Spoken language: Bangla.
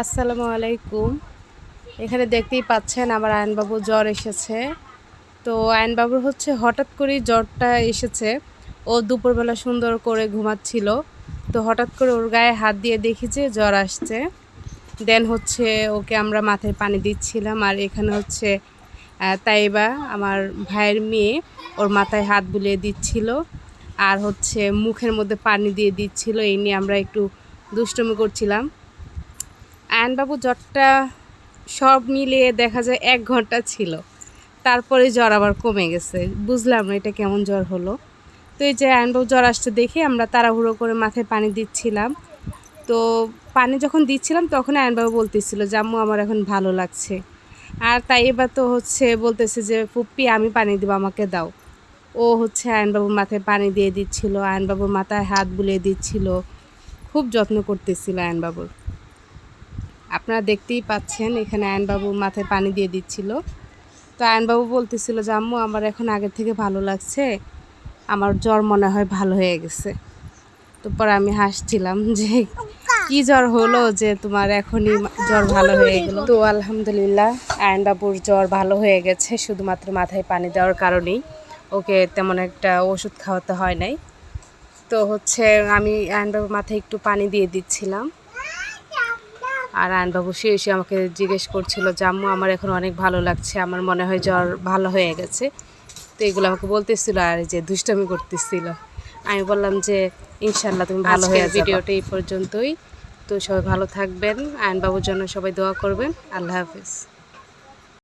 আসসালামু আলাইকুম। এখানে দেখতেই পাচ্ছেন আমার আয়নবাবু জ্বর এসেছে। তো আয়নবাবুর হচ্ছে হঠাৎ করেই জ্বরটা এসেছে। ও দুপুরবেলা সুন্দর করে ঘুমাচ্ছিল। তো হঠাৎ করে ওর গায়ে হাত দিয়ে দেখি যে জ্বর আসছে। দেন হচ্ছে ওকে আমরা মাথায় পানি দিচ্ছিলাম। আর এখানে হচ্ছে তাইবা আমার ভাইয়ের মেয়ে, ওর মাথায় হাত বুলিয়ে দিচ্ছিল। আর হচ্ছে মুখের মধ্যে পানি দিয়ে দিচ্ছিল। এই নিয়ে আমরা একটু দুষ্টুমি করছিলাম। আয়নবাবু জ্বরটা সব মিলিয়ে দেখা যায় এক ঘণ্টা ছিল। তারপরে জ্বর আবার কমে গেছে। বুঝলাম না এটা কেমন জ্বর হলো। তো এই যে আয়নবাবু জ্বর আসতে দেখে আমরা তাড়াহুড়ো করে মাথায় পানি দিচ্ছিলাম। তো পানি যখন দিচ্ছিলাম তখন আয়নবাবু বলতেছিল যে, আম্মু, আমার এখন ভালো লাগছে। আর তাই এবার তো হচ্ছে বলতেছে যে, ফুপ্পি, আমি পানি দেবো, আমাকে দাও। ও হচ্ছে আয়নবাবুর মাথায় পানি দিয়ে দিচ্ছিল আয়নবাবুর মাথায় হাত বুলিয়ে দিচ্ছিল। খুব যত্ন করতেছিল আয়নবাবুর আপনারা দেখতেই পাচ্ছেন, এখানে আয়নবাবু মাথায় পানি দিয়ে দিচ্ছিল। তো আয়নবাবু বলতেছিল যে, আম্মু, আমার এখন আগের থেকে ভালো লাগছে। আমার জ্বর মনে হয় ভালো হয়ে গেছে। তো পরে আমি হাসছিলাম যে, কি জ্বর হলো যে তোমার এখনই জ্বর ভালো হয়ে গেল? তো আলহামদুলিল্লাহ, আয়নবাবুর জ্বর ভালো হয়ে গেছে, শুধুমাত্র মাথায় পানি দেওয়ার কারণেই। ওকে তেমন একটা ওষুধ খাওয়াতে হয় নাই। তো হচ্ছে আমি আয়নবাবুর মাথায় একটু পানি দিয়ে দিচ্ছিলাম। আর আয়নবাবু সে এসে আমাকে জিজ্ঞেস করছিল জাম্মু আমার এখন অনেক ভালো লাগছে। আমার মনে হয় জ্বর ভালো হয়ে গেছে। তো এগুলো আমাকে বলতেছিল আর এই যে দুষ্টমি করতেছিল। আমি বললাম যে ইনশাল্লাহ তুমি ভালো হয়ে ভিডিওটা এই পর্যন্তই। তো সবাই ভালো থাকবেন। আয়নবাবুর জন্য সবাই দোয়া করবেন। আল্লাহ হাফিজ।